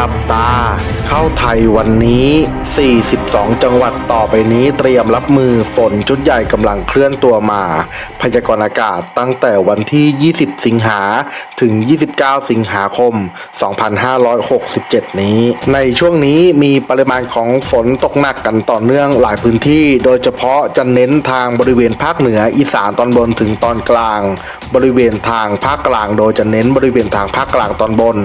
จับตา เข้าไทยวันนี้ 42 จังหวัดต่อไปนี้เตรียมรับมือฝนชุดใหญ่กำลังเคลื่อนตัวมา พยากรณ์อากาศตั้งแต่วันที่ 20 สิงหาถึง 29 สิงหาคม 2567 นี้ ในช่วงนี้มีปริมาณของฝนตกหนักกันต่อเนื่องหลายพื้นที่ โดยเฉพาะจะเน้นทางบริเวณภาคเหนืออีสานตอนบนถึงตอนกลาง บริเวณทางภาคกลาง โดยจะเน้นบริเวณทางภาคกลางตอนบน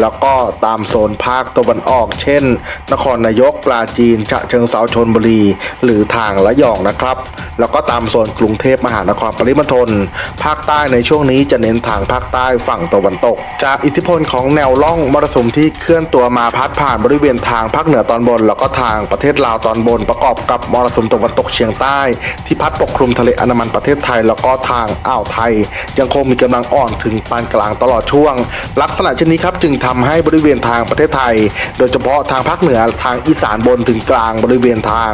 แล้วก็ตามโซนภาคตะวันออกเช่น นครนายกปราจีน ฉะเชิงเซาชนบุรี หรือทางละยองนะครับ แล้วก็ตามโซนกรุงเทพมหานครปริมณฑลภาคใต้ในช่วงนี้จะเน้นทางภาคใต้ฝั่งตะวันตก จากอิทธิพลของแนวล่องมรสุมที่เคลื่อนตัวมาพัดผ่านบริเวณทางภาคเหนือตอนบน แล้วก็ทางประเทศลาวตอนบน ประกอบกับมรสุมตะวันตกเฉียงใต้ ที่พัดปกคลุมทะเลอันดามันประเทศไทย แล้วก็ทางอ่าวไทย ยังคงมีกำลังอ่อนถึงปานกลางตลอดช่วง ลักษณะเช่นนี้ครับจึงทำให้บริเวณทางประเทศไทย โดยเฉพาะทางภาคเหนือทางอีสานบนถึงกลางบริเวณทาง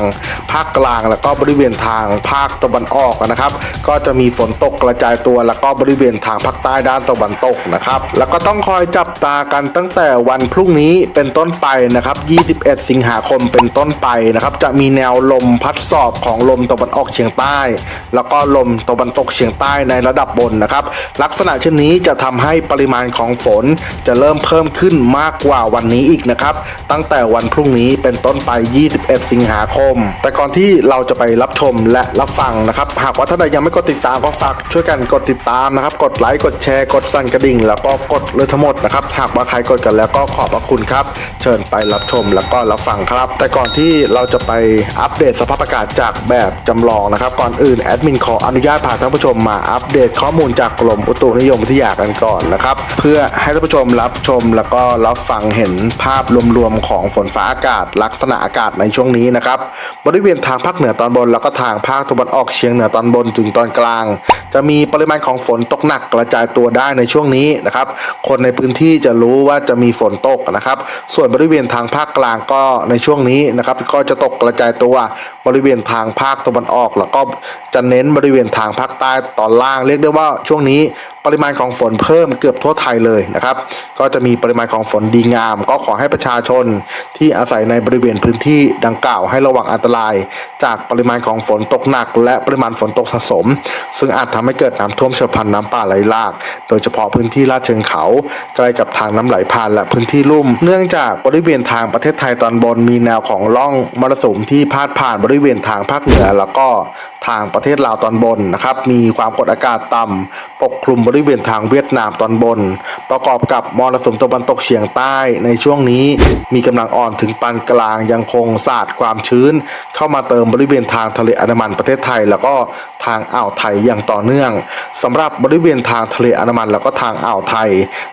ภาคกลางแล้วก็บริเวณทางภาคตะวันออกนะครับ ก็จะมีฝนตกกระจายตัว แล้วก็บริเวณทางภาคใต้ด้านตะวันตกนะครับ แล้วก็ต้องคอยจับตากันตั้งแต่วันพรุ่งนี้เป็นต้นไปนะครับ 21 สิงหาคมเป็นต้นไปนะครับ จะมีแนวลมพัดสอบของลมตะวันออกเฉียงใต้ แล้วก็ลมตะวันตกเฉียงใต้ในระดับบนนะครับ ลักษณะเช่นนี้จะทำให้ปริมาณของฝนจะเริ่มเพิ่มขึ้นมากกว่าวันนี้อีกนะครับตั้งแต่วันพรุ่งนี้เป็นต้นไป 21 สิงหาคม แต่ก่อนที่เราจะไปรับชมและรับฟังนะครับ หากว่าท่านใดยังไม่กดติดตามก็ฝากช่วยกันกดติดตามนะครับ กดไลค์กดแชร์กดสั่นกระดิ่ง แล้วก็กดเลยทั้งหมดนะครับหากว่าใครกดกันแล้วก็ขอบพระคุณครับ เชิญไปรับชมแล้วก็รับฟังครับ แต่ก่อนที่เราจะไปอัปเดตสภาพอากาศจากแบบจำลองนะครับ ก่อนอื่นแอดมินขออนุญาตพาท่านผู้ชมมาอัปเดตข้อมูลจากกรมอุตุนิยมวิทยากันก่อนนะครับ เพื่อให้ท่านผู้ชมรับชมแล้วก็รับฟังเห็นภาพรวมๆของฝนฟ้าอากาศ ลักษณะอากาศในช่วงนี้นะครับ บริเวณทางภาคเหนือตอนบนแล้วก็ทางภาคตะวันออกเฉียงเหนือตอนบนถึงตอนกลาง จะมีปริมาณของฝนตกหนักกระจายตัวได้ในช่วงนี้นะครับ คนในพื้นที่จะรู้ว่าจะมีฝนตกนะครับ ส่วนบริเวณทางภาคกลางก็ในช่วงนี้นะครับ ก็จะตกกระจายตัวบริเวณทางภาคตะวันออก แล้วก็จะเน้นบริเวณทางภาคใต้ตอนล่างเรียกได้ว่าช่วงนี้ปริมาณของฝนเพิ่มเกือบทั่วไทยเลยนะครับ ก็จะมีปริมาณของฝนดีงาม ก็ขอให้ประชาชนที่อาศัยในบริเวณพื้นที่ดังกล่าวให้ระวังอันตราย จากปริมาณของฝนตกหนัก และปริมาณฝนตกสะสม ซึ่งอาจทำให้เกิดน้ำท่วมฉับพลันน้ำป่าไหลหลาก โดยเฉพาะพื้นที่ลาดเชิงเขา ใกล้กับทางน้ำไหลผ่านและพื้นที่ลุ่ม เนื่องจากบริเวณทางประเทศไทยตอนบนมีแนวของร่องมรสุมที่พาดผ่านบริเวณทางภาคเหนือ แล้วก็ทางประเทศลาวตอนบนนะครับ มีความกดอากาศต่ำปกคลุมบริเวณทางเวียดนามตอนบน ประกอบกับมรสุมตะวันตกเฉียงใต้ในช่วงนี้มีกำลังอ่อนถึงปานกลางยังคงสาดความชื้น เข้ามาเติมบริเวณทางทะเลอันดามันประเทศไทย แล้วก็ทางอ่าวไทยอย่างต่อเนื่องสำหรับบริเวณทางทะเลอันดามันแล้วก็ทางอ่าวไทย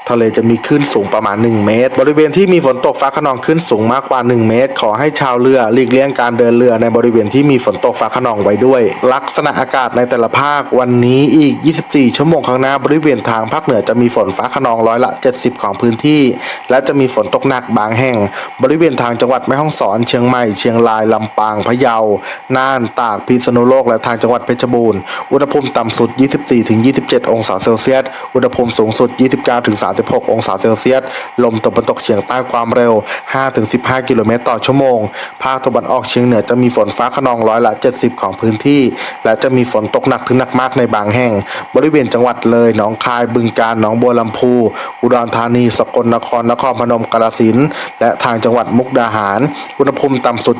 ทะเลจะมีคลื่นสูงประมาณ 1 เมตร บริเวณที่มีฝนตกฟ้าขนองขึ้นสูงมากกว่า 1 เมตร ขอให้ชาวเรือหลีกเลี่ยงการเดินเรือในบริเวณที่มีฝนตกฟ้าขนองไว้ด้วย ลักษณะอากาศในแต่ละภาควันนี้อีก 24 ชั่วโมงข้างหน้าบริเวณทางภาคเหนือจะมีฝนฟ้าขนองร้อยละ 70 ของพื้นที่ และจะมีฝนตกหนักบางแห่ง บริเวณทางจังหวัดแม่ฮ่องสอน เชียงใหม่ เชียงรายลำปางพะเยา น่าน ตาก พิษณุโลก และทางจังหวัดเพชรบูรณ์ อุณหภูมิต่ำสุด24-27 องศาเซลเซียส อุณหภูมิสูงสุด 29-36 องศาเซลเซียส ลมตะวันตกเฉียงใต้ความเร็ว 5-15 กิโลเมตรต่อชั่วโมง ภาคตะวันออกเฉียงเหนือจะมีฝนฟ้าขนองร้อยละ 70 ของพื้นที่ และจะมีฝนตกหนักถึงหนักมากในบางแห่ง บริเวณจังหวัดเลย หนองคาย บึงกาฬ หนองบัวลำพู อุดรธานี สกลนคร นครพนม กาฬสินธุ์ และทางจังหวัดมุกดาหาร อุณหภูมิต่ำสุด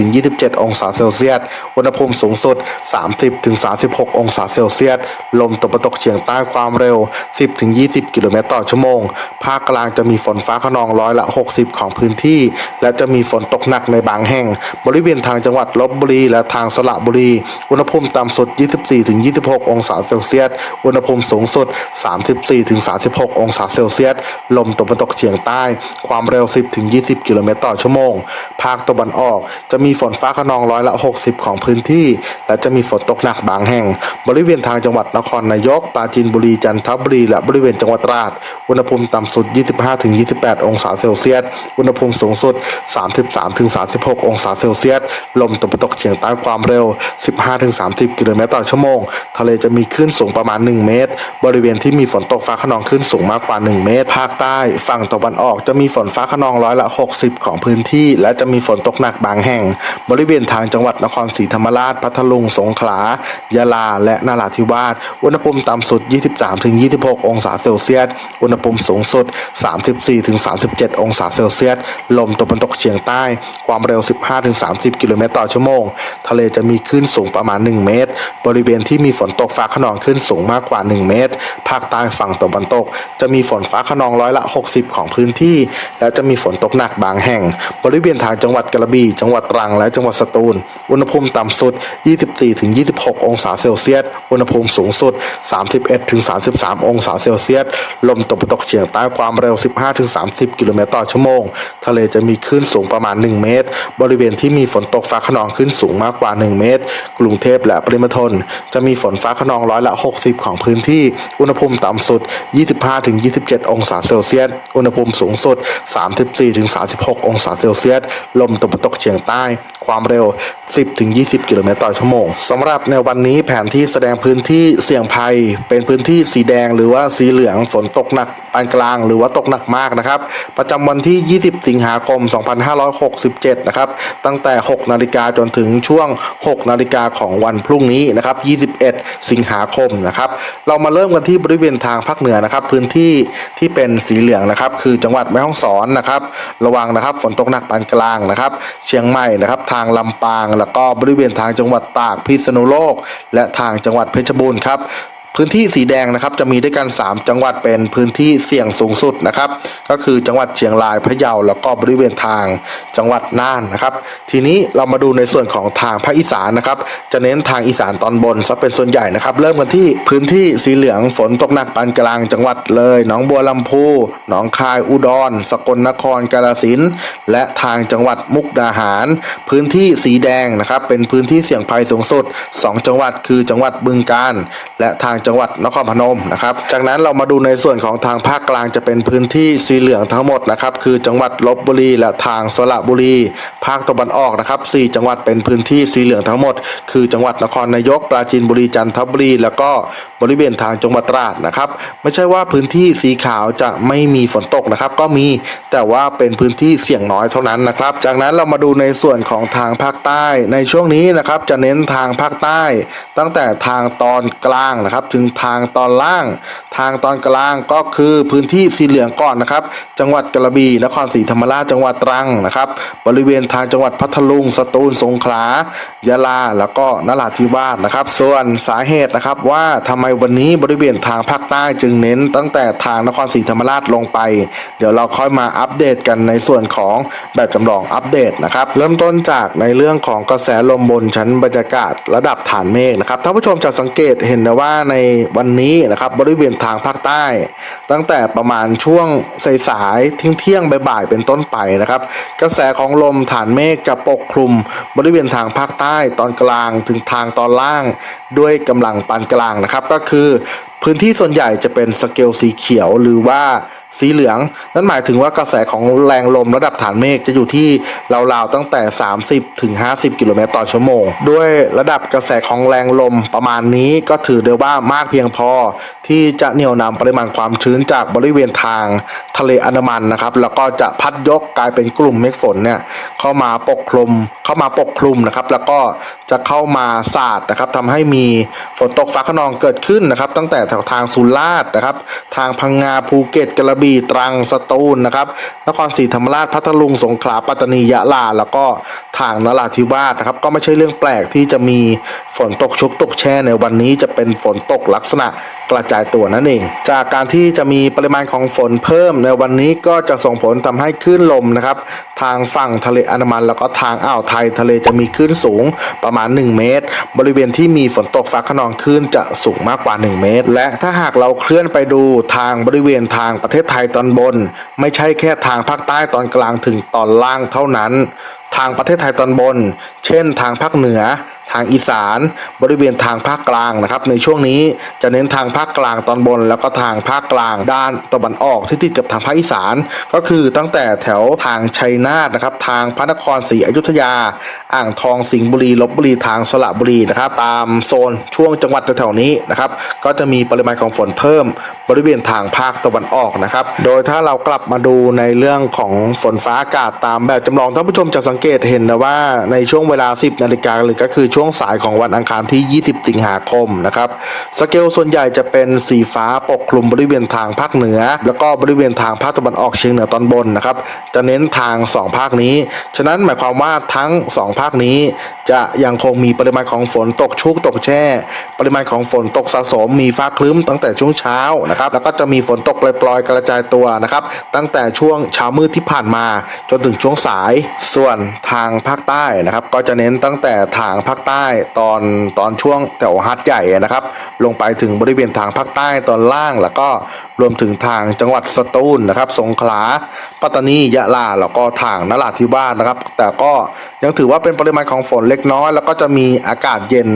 24-27 องศาเซลเซียส อุณหภูมิสูงสุด 30-36 องศาเซลเซียสลมตะวันตกเฉียงใต้ความเร็ว 10-20 กิโลเมตรต่อชั่วโมง ภาคกลางจะมีฝนฟ้าขนองร้อยละ 60 ของพื้นที่ และจะมีฝนตกหนักในบางแห่ง บริเวณทางจังหวัดลบบุรี และทางสระบุรี อุณหภูมิต่ำสุด 24-26 องศาเซลเซียส อุณหภูมิสูงสุด 34-36 องศาเซลเซียส ลมตะวันตกเฉียงใต้ ความเร็ว 10-20 กิโลเมตรต่อชั่วโมง ภาคตะวันออกจะมีฝนฟ้าขนองร้อยละ 60 ของพื้นที่ และจะมีฝนตกหนักบางแห่ง บริเวณทางจังหวัดนครนายกปราจีนบุรีจันทบุรีและบริเวณจังหวัดตราด อุณหภูมิต่ำสุด 25-28 องศาเซลเซียส อุณหภูมิสูงสุด 33-36 องศาเซลเซียส ลมตะวันตกเฉียงใต้ความเร็ว 15-30 กิโลเมตรต่อชั่วโมง ทะเลจะมีคลื่นสูงประมาณ 1 เมตร บริเวณที่มีฝนตกฟ้าขนองคลื่นสูงมากกว่า 1 เมตร ภาคใต้ ฝั่งตะวันออกจะมีฝนฟ้าขนองร้อยละ 60 ของพื้นที่ และจะมีฝนตกหนักบางแห่ง บริเวณทางจังหวัดนครศรีธรรมราช พัทลุง สงขลา ยะลา และนราธิวาสอุณหภูมิต่ำสุด 23-26 องศาเซลเซียส อุณหภูมิสูงสุด 34-37 องศาเซลเซียส ลมตะวันตกเฉียงใต้ ความเร็ว 15-30 กิโลเมตรต่อชั่วโมง ทะเลจะมีคลื่นสูงประมาณ 1 เมตร บริเวณที่มีฝนตกฟ้าขนองคลื่นสูงมากกว่า 1 เมตร ภาคใต้ฝั่งตะวันตก จะมีฝนฟ้าขนองร้อยละ 60 ของพื้นที่ และจะมีฝนตกหนักบางแห่ง บริเวณทางจังหวัดกระบี่ จังหวัดตรัง และจังหวัดสตูล อุณหภูมิต่ำสุด 24-26 องศาเซลเซียสอุณหภูมิสูงสุด 31-33 องศาเซลเซียส ลมตะวันตกเฉียงใต้ความเร็ว 15-30 กิโลเมตรต่อชั่วโมง ทะเลจะมีคลื่นสูงประมาณ 1 เมตร บริเวณที่มีฝนตกฟ้าขนองคลื่นสูงมากกว่า 1 เมตร กรุงเทพและปริมณฑลจะมีฝนฟ้าขนองร้อยละ 60 ของพื้นที่ อุณหภูมิต่ำสุด 25-27 องศาเซลเซียส อุณหภูมิสูงสุด 34-36 องศาเซลเซียส ลมตะวันตกเฉียงใต้ความเร็ว 10-20 กิโลเมตรต่อชั่วโมงสำหรับในวันนี้แผนที่แสดงพื้นที่เสี่ยงภัย เป็นพื้นที่สีแดงหรือว่าสีเหลืองฝนตกหนักปานกลาง หรือว่าตกหนักมากนะครับ ประจำวันที่ 20 สิงหาคม 2567 นะครับ ตั้งแต่ 6 นาฬิกาจนถึงช่วง 6 นาฬิกาของวันพรุ่งนี้นะครับ 21 สิงหาคมนะครับ เรามาเริ่มกันที่บริเวณทางภาคเหนือนะครับ พื้นที่ที่เป็นสีเหลืองนะครับ คือจังหวัดแม่ฮ่องสอนนะครับ ระวังนะครับ ฝนตกหนักปานกลางนะครับ เชียงใหม่นะครับทางลำปาง แล้วก็บริเวณทางจังหวัดตากพิษณุโลก และทางจังหวัดเพชรบูรณ์ครับ พื้นที่สีแดงนะครับจะมีด้วยกัน 3 จังหวัดเป็นพื้นที่เสี่ยงสูงสุดนะครับ ก็คือจังหวัดเชียงรายพะเยาแล้วก็บริเวณทางจังหวัดน่านนะครับ ทีนี้เรามาดูในส่วนของทางภาคอีสานนะครับ จะเน้นทางอีสานตอนบนซะเป็นส่วนใหญ่นะครับ เริ่มกันที่พื้นที่สีเหลืองฝนตกหนักปานกลางจังหวัดเลยหนองบัวลำพูหนองคายอุดร สกลนครกาฬสินธุ์และทางจังหวัดมุกดาหาร พื้นที่สีแดงนะครับ เป็นพื้นที่เสี่ยงภัยสูงสุด 2 จังหวัดคือจังหวัดบึงกาฬและทางจังหวัดนครพนมนะครับจากนั้นเรามาดูในส่วนของทางภาคกลางจะเป็นพื้นที่สีเหลืองทั้งหมดนะครับคือจังหวัดลบบุรีและทางสระบุรี ภาคตะวันออกนะครับ4จังหวัดเป็นพื้นที่สีเหลืองทั้งหมด คือจังหวัดนครนายกปราจีนบุรีจันทบุรี แล้วก็บริเวณทางจังหวัดตราดนะครับไม่ใช่ว่าพื้นที่สีขาวจะไม่มีฝนตกนะครับก็มีแต่ว่าเป็นพื้นที่เสี่ยงน้อยเท่านั้นนะครับ จากนั้นเรามาดูในส่วนของทางภาคใต้ในช่วงนี้นะครับจะเน้นทางภาคใต้ ตั้งแต่ทางตอนกลางนะครับถึงทางตอนล่าง ทางตอนกลางก็คือพื้นที่สีเหลืองก่อนนะครับ จังหวัดกระบี่นครศรีธรรมราชจังหวัดตรังนะครับ บริเวณทางจังหวัดพัทลุงสตูลสงขลายะลาแล้วก็นราธิวาสนะครับ ส่วนสาเหตุนะครับว่าทำไมวันนี้บริเวณทางภาคใต้จึงเน้นตั้งแต่ทางนครศรีธรรมราชลงไป เดี๋ยวเราค่อยมาอัปเดตกันในส่วนของแบบจำลองอัปเดตนะครับ เริ่มต้นจากในเรื่องของกระแสลมบนชั้นบรรยากาศระดับฐานเมฆนะครับท่านผู้ชมจะสังเกตเห็นนะว่าในวันนี้นะครับบริเวณทางภาคใต้ ตั้งแต่ประมาณช่วงสายๆเที่ยงเที่ยงๆบ่ายๆเป็นต้นไปนะครับ กระแสของลมฐานเมฆจะปกคลุมบริเวณทางภาคใต้ตอนกลางถึงทางตอนล่าง ด้วยกำลังปานกลางนะครับ ก็คือ พื้นที่ส่วนใหญ่จะเป็นสเกลสีเขียวหรือว่าสีเหลือง นั่นหมายถึงว่ากระแสของแรงลมระดับฐานเมฆจะอยู่ที่ราวๆตั้งแต่ 30ถึง50 กิโลเมตรต่อชั่วโมง ด้วยระดับกระแสของแรงลมประมาณนี้ก็ถือได้ว่ามากเพียงพอ ที่จะเหนี่ยวนำปริมาณความชื้นจากบริเวณทางทะเลอันดามันนะครับ แล้วก็จะพัดยกกลายเป็นกลุ่มเมฆฝนเนี่ยเข้ามาปกคลุมเข้ามาปกคลุมนะครับ แล้วก็จะเข้ามาสาดนะครับทำให้มีฝนตกฟ้าขนองเกิดขึ้นนะครับ ตั้งแต่แถวทางสุราษฎร์นะครับ ทางพังงาภูเก็ตกระบี่ตรังสตูลนะครับ นครศรีธรรมราชพัทลุงสงขลาปัตตานียะลา แล้วก็ทางนราธิวาสนะครับ ก็ไม่ใช่เรื่องแปลกที่จะมีฝนตกชุกตกแช่ในวันนี้จะเป็นฝนตกลักษณะกระจายตัวนั่นเอง จากการที่จะมีปริมาณของฝนเพิ่มในวันนี้ก็จะส่งผลทำให้คลื่นลมนะครับ ทางฝั่งทะเลอันดามัน แล้วก็ทางอ่าวไทยทะเลจะมีคลื่นสูงประมาณ 1 เมตร บริเวณที่มีฝนตกฟ้าขนองคลื่นจะสูงมากกว่า 1 เมตร และถ้าหากเราเคลื่อนไปดูทางบริเวณทางประเทศไทยตอนบน ไม่ใช่แค่ทางภาคใต้ตอนกลางถึงตอนล่างเท่านั้น ทางประเทศไทยตอนบน เช่น ทางภาคเหนือ ทางอีสาน บริเวณทางภาคกลางนะครับ ในช่วงนี้จะเน้นทางภาคกลางตอนบน แล้วก็ทางภาคกลางด้านตะวันออกที่ติดกับทางภาคอีสาน ก็คือตั้งแต่แถวทางชัยนาทนะครับทางพระนครศรีอยุธยา อ่างทองสิงห์บุรีลบบุรีทางสระบุรีนะครับ ตามโซนช่วงจังหวัดแถวๆนี้นะครับ ก็จะมีปริมาณของฝนเพิ่ม บริเวณทางภาคตะวันออกนะครับ โดยถ้าเรากลับมาดูในเรื่องของฝนฟ้าอากาศตามแบบจำลองท่านผู้ชมจะสังเกตเห็นนะว่าในช่วงเวลา 10นาฬิกาหรือก็คือช่วงงสายของวันอังคารที่ 20 สิงหาคมนะครับสเกลส่วนใหญ่จะเป็นสีฟ้าปกคลุมบริเวณทางภาคเหนือ แล้วก็บริเวณทางภาคตะวันออกเฉียงเหนือตอนบนนะครับจะเน้นทาง 2 ภาคนี้ ฉะนั้นหมายความว่าทั้ง 2 ภาคนี้ จะยังคงมีปริมาณของฝนตกชุกตกแช่ ปริมาณของฝนตกสะสมมีฟ้าคลึ้มตั้งแต่ช่วงเช้านะครับแล้วก็จะมีฝนตกปล่อยๆกระจายตัวนะครับตั้งแต่ช่วงเช้ามืดที่ผ่านมา จนถึงช่วงสายส่วนทางภาคใต้นะครับก็จะเน้นตั้งแต่ทางภาคใต้ตอนตอนช่วงแถวฮัดใหญ่นะครับ ลงไปถึงบริเวณทางภาคใต้ตอนล่างแล้วก็รวมถึงทางจังหวัดสตูลนะครับ สงขลาปัตตานียะลาแล้วก็ทางนราธิวาสนะครับ แต่ก็ยังถือว่าเป็นปริมาณของฝนเล็กน้อย แล้วก็จะมีอากาศเย็น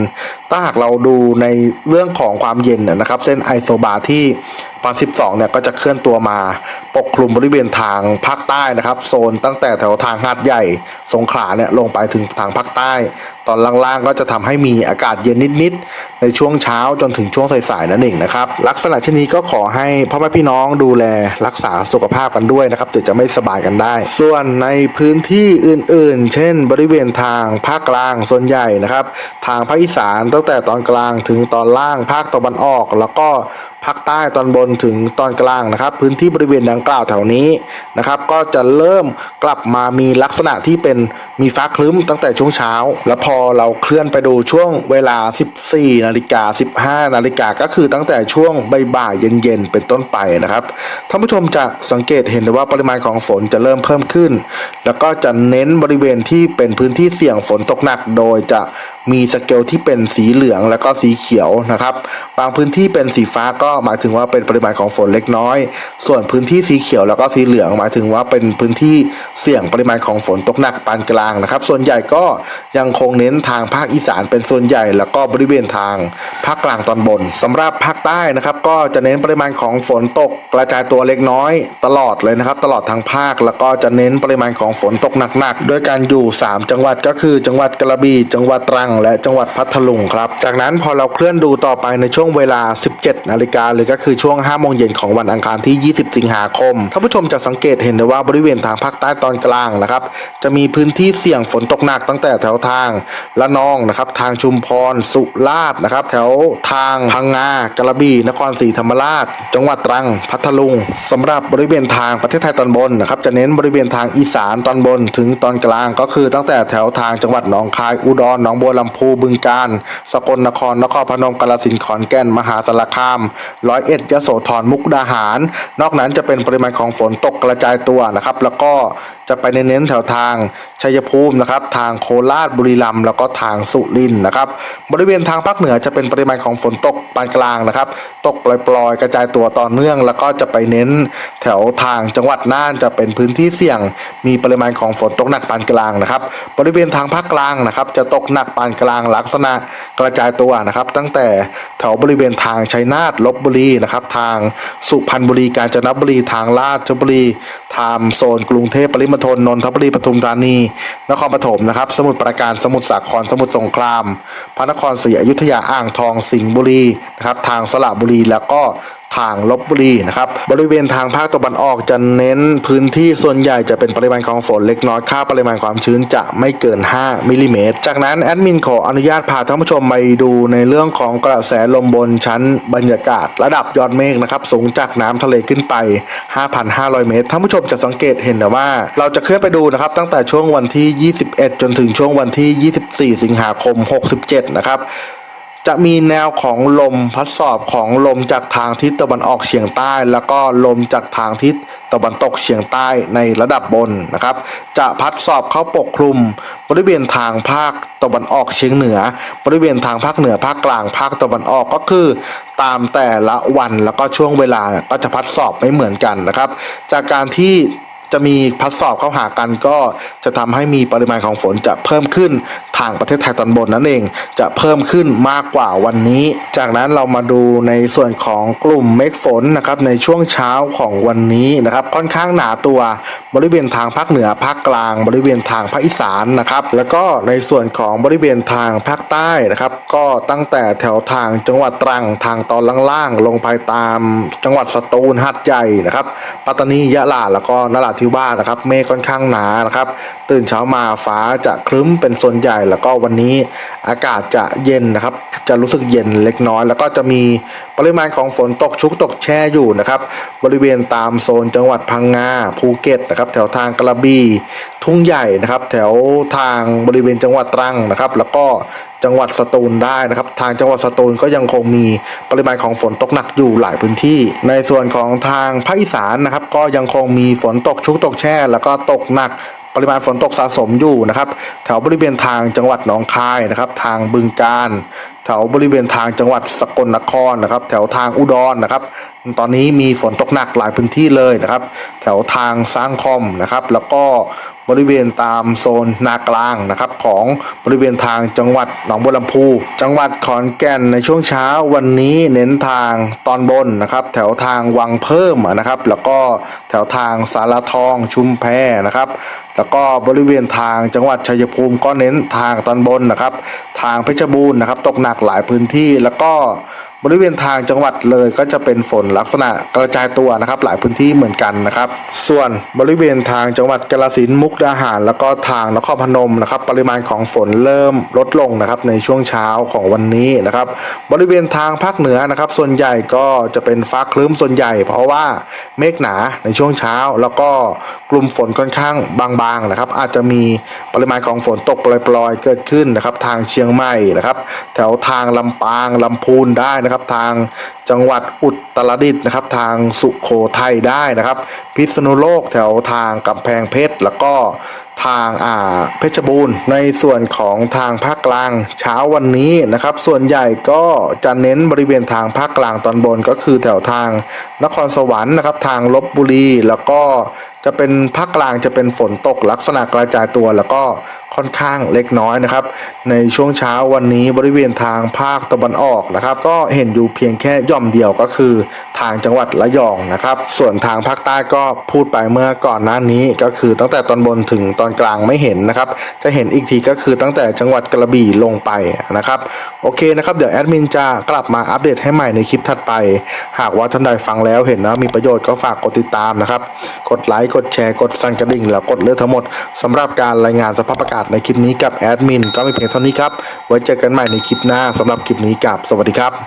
ถ้าหากเราดูในเรื่องของความเย็นนะครับ เส้นไอโซบาที่ปอน 12 เนี่ยก็จะเคลื่อนตัวมา ปกคลุมบริเวณทางภาคใต้นะครับ โซนตั้งแต่แถวทางหาดใหญ่สงขลาเนี่ยลงไปถึงทางภาคใต้ ตอนล่างๆก็จะทำให้มีอากาศเย็นนิดๆ ในช่วงเช้าจนถึงช่วงสายๆนั่นเองนะครับ ลักษณะเช่นนี้ก็ขอให้พ่อแม่พี่น้องดูแลรักษาสุขภาพกันด้วยนะครับเดี๋ยวจะไม่สบายกันได้ ส่วนในพื้นที่อื่นๆ เช่น บริเวณทางภาคกลางส่วนใหญ่นะครับ ทางภาคอีสานตั้งแต่ตอนกลางถึงตอนล่างภาคตะวันออก แล้วก็ภาคใต้ตอนบนถึงตอนกลางนะครับ พื้นที่บริเวณดังกล่าวแถวนี้นะครับ ก็จะเริ่มกลับมามีลักษณะที่เป็นมีฟ้าคลึ้มตั้งแต่ช่วงเช้า แล้วพอเราเคลื่อนไปดูช่วงเวลา 14นาฬิกา15นาฬิกาก็คือตั้งแต่ช่วงบ่ายเย็นๆเป็นต้นไปนะครับท่านผู้ชมจะสังเกตเห็นได้ว่าปริมาณของฝนจะเริ่มเพิ่มขึ้น แล้วก็จะเน้นบริเวณที่เป็นพื้นที่เสี่ยงฝนตกหนักโดยจะ มีสเกลที่เป็นสีเหลืองแล้วก็สีเขียวนะครับ บางพื้นที่เป็นสีฟ้าก็หมายถึงว่าเป็นปริมาณของฝนเล็กน้อย ส่วนพื้นที่สีเขียวแล้วก็สีเหลืองหมายถึงว่าเป็นพื้นที่เสี่ยงปริมาณของฝนตกหนักปานกลางนะครับ ส่วนใหญ่ก็ยังคงเน้นทางภาคอีสานเป็นส่วนใหญ่ แล้วก็บริเวณทางภาคกลางตอนบนสำหรับภาคใต้นะครับ ก็จะเน้นปริมาณของฝนตกกระจายตัวเล็กน้อย ตลอดเลยนะครับ ตลอดทางภาคแล้วก็จะเน้นปริมาณของฝนตกหนักๆด้วยการอยู่ 3 จังหวัดก็คือ จังหวัดกระบี่จังหวัดตรังและจังหวัดพัทลุงครับ จากนั้นพอเราเคลื่อนดูต่อไปในช่วงเวลา 17 นาฬิกาหรือก็คือช่วง 5 โมงเย็นของวันอังคารที่ 20 สิงหาคม ท่านผู้ชมจะสังเกตเห็นได้ว่าบริเวณทางภาคใต้ตอนกลางนะครับ จะมีพื้นที่เสี่ยงฝนตกหนักตั้งแต่แถวทางละนองนะครับ ทางชุมพร สุราษฎร์นะครับ แถวทางพังงากระบี่ นครศรีธรรมราช จังหวัดตรัง พัทลุงสำหรับบริเวณทางประเทศไทยตอนบนนะครับ จะเน้นบริเวณทางอีสานตอนบนถึงตอนกลางก็คือตั้งแต่แถวทางจังหวัดหนองคาย อุดร หนองบัวลำพูบึงกาฬสกลนคร นครพนมกาฬสินธุ์ขอนแก่น มหาสารคาม ร้อยเอ็ดยโสธรมุกดาหาร นอกนั้นจะเป็นปริมาณของฝนตกกระจายตัวนะครับ แล้วก็จะไปเน้นแถวทางชัยภูมินะครับ ทางโคราชบุรีรัมย์แล้วก็ทางสุรินทร์นะครับ บริเวณทางภาคเหนือจะเป็นปริมาณของฝนตกปานกลางนะครับ ตกปล่อยๆ กระจายตัวต่อเนื่อง แล้วก็จะไปเน้นแถวทางจังหวัดน่านจะเป็นพื้นที่เสี่ยง มีปริมาณของฝนตกหนักปานกลางนะครับ บริเวณทางภาคกลางนะครับ จะตกหนักปานกลางลักษณะกระจายตัวนะครับ ตั้งแต่แถวบริเวณทางชัยนาทลบบุรีนะครับ ทางสุพรรณบุรีกาญจนบุรีทางราชบุรีทางโซนกรุงเทพปริมณฑลนนทบุรีปทุมธานี นครปฐมนะครับ สมุทรปราการสมุทรสาครสมุทรสงคราม พระนครศรีอยุธยาอ่างทองสิงห์บุรีนะครับทางสระบุรีแล้วก็ทางลบบุรีนะครับบริเวณทางภาคตะวันออกจะเน้นพื้นที่ส่วนใหญ่จะเป็นปริมาณของฝนเล็กน้อยค่าปริมาณความชื้นจะไม่เกิน 5มิลลิเมตรจากนั้นแอดมินขออนุญาตพาท่านผู้ชมไปดูในเรื่องของกระแสลมบนชั้นบรรยากาศ ระดับยอดเมฆนะครับสูงจากน้ำทะเลขึ้นไป 5,500 เมตรท่านผู้ชมจะสังเกตเห็นนะว่า เราจะเคลื่อนไปดูนะครับตั้งแต่ช่วงวันที่ 21 จนถึงช่วงวันที่ 24 สิงหาคม 67 นะครับ จะมีแนวของลมพัดสอบของลมจากทางทิศตะวันออกเฉียงใต้ แล้วก็ลมจากทางทิศตะวันตกเฉียงใต้ในระดับบนนะครับ จะพัดสอบเข้าปกคลุม บริเวณทางภาคตะวันออกเฉียงเหนือ บริเวณทางภาคเหนือภาคกลางภาคตะวันออกก็คือ ตามแต่ละวันแล้วก็ช่วงเวลาก็จะพัดสอบไม่เหมือนกันนะครับ จากการที่ จะมีพัดสอบเข้าหากันก็จะทำให้มีปริมาณของฝนจะเพิ่มขึ้นทางประเทศไทยตอนบนนั่นเอง จะเพิ่มขึ้นมากกว่าวันนี้ จากนั้นเรามาดูในส่วนของกลุ่มเมฆฝนนะครับในช่วงเช้าของวันนี้นะครับ ค่อนข้างหนาตัวบริเวณทางภาคเหนือภาคกลาง บริเวณทางภาคอีสานนะครับ แล้วก็ในส่วนของบริเวณทางภาคใต้นะครับ ก็ตั้งแต่แถวทางจังหวัดตรังทางตอนล่างๆลงไปตามจังหวัดสตูลหัดใหญ่นะครับปัตตานียะลาแล้วก็นราธิวาสนะครับ เมฆค่อนข้างหนานะครับ ตื่นเช้ามาฟ้าจะครึ้มเป็นส่วนใหญ่แล้วก็วันนี้อากาศจะเย็นนะครับ จะรู้สึกเย็นเล็กน้อย แล้วก็จะมีปริมาณของฝนตกชุกตกแช่อยู่นะครับ บริเวณตามโซนจังหวัดพังงาภูเก็ตนะครับ แถวทางกระบี่ทุ่งใหญ่นะครับ แถวทางบริเวณจังหวัดตรังนะครับ แล้วก็จังหวัดสตูลได้นะครับ ทางจังหวัดสตูลก็ยังคงมีปริมาณของฝนตกหนักอยู่หลายพื้นที่ ในส่วนของทางภาคอีสานนะครับ ก็ยังคงมีฝนตกชุกตกแช่ แล้วก็ตกหนักปริมาณฝนตกสะสมอยู่นะครับแถวบริเวณทางจังหวัดหนองคายนะครับ ทางบึงกาฬแถวบริเวณทางจังหวัดสกลนครนะครับ แถวทางอุดรนะครับ ตอนนี้มีฝนตกหนักหลายพื้นที่เลยนะครับ แถวทางสร้างคอมนะครับ แล้วก็ บริเวณตามโซนนากลางนะครับของบริเวณทางจังหวัดหนองบัวลำพู จังหวัดขอนแก่นในช่วงเช้าวันนี้เน้นทางตอนบนนะครับแถวทางวังเพิ่มนะครับ แล้วก็แถวทางสารทองชุมแพนะครับแล้วก็บริเวณทางจังหวัดชัยภูมิก็เน้นทางตอนบนนะครับ ทางเพชรบูรณ์นะครับ ตกหนักหลายพื้นที่แล้วก็บริเวณทางจังหวัดเลยก็จะเป็นฝนลักษณะกระจายตัวนะครับ หลายพื้นที่เหมือนกันนะครับ ส่วนบริเวณทางจังหวัดกาฬสินมุกดาหาร แล้วก็ทางนครพนมนะครับ ปริมาณของฝนเริ่มลดลงนะครับในช่วงเช้าของวันนี้นะครับ บริเวณทางภาคเหนือนะครับ ส่วนใหญ่ก็จะเป็นฟ้าคลึ้มส่วนใหญ่ เพราะว่าเมฆหนาในช่วงเช้า แล้วก็กลุ่มฝนค่อนข้างบางๆนะครับ อาจจะมีปริมาณของฝนตกปล่อยๆเกิดขึ้นนะครับ ทางเชียงใหม่นะครับ แถวทางลำปางลำพูนได้นะครับ ทางจังหวัดอุตรดิตถ์นะครับ ทางสุโขทัยได้นะครับ พิษณุโลกแถวทางกำแพงเพชรแล้วก็ ทางอ่าเพชรบูรณ์ ในส่วนของทางภาคกลางเช้าวันนี้นะครับ ส่วนใหญ่ก็จะเน้นบริเวณทางภาคกลางตอนบนก็คือแถวทางนครสวรรค์นะครับ ทางลบบุรีแล้วก็จะเป็นภาคกลางจะเป็นฝนตกลักษณะกระจายตัวแล้วก็ค่อนข้างเล็กน้อยนะครับ ในช่วงเช้าวันนี้บริเวณทางภาคตะวันออกนะครับ ก็เห็นอยู่เพียงแค่ย่อมเดียวก็คือ ทางจังหวัดระยองนะครับ ส่วนทางภาคใต้ก็พูดไปเมื่อก่อนหน้านี้ก็คือตั้งแต่ตอนบนถึงตอนกลางไม่เห็นนะครับ จะเห็นอีกทีก็คือตั้งแต่จังหวัดกระบี่ลงไปนะครับโอเคนะครับเดี๋ยวแอดมินจะกลับมาอัปเดตให้ใหม่ในคลิปถัดไป หากว่าท่านใดฟังแล้วเห็นนะมีประโยชน์ก็ฝากกดติดตามนะครับ กดไลค์กดแชร์กดสั่นกระดิ่ง แล้วกดเลือกทั้งหมดสำหรับการรายงานสภาพอากาศในคลิปนี้กับแอดมินก็ไม่เพียงเท่านี้ครับไว้เจอกันใหม่ในคลิปหน้าสำหรับคลิปนี้กับสวัสดีครับ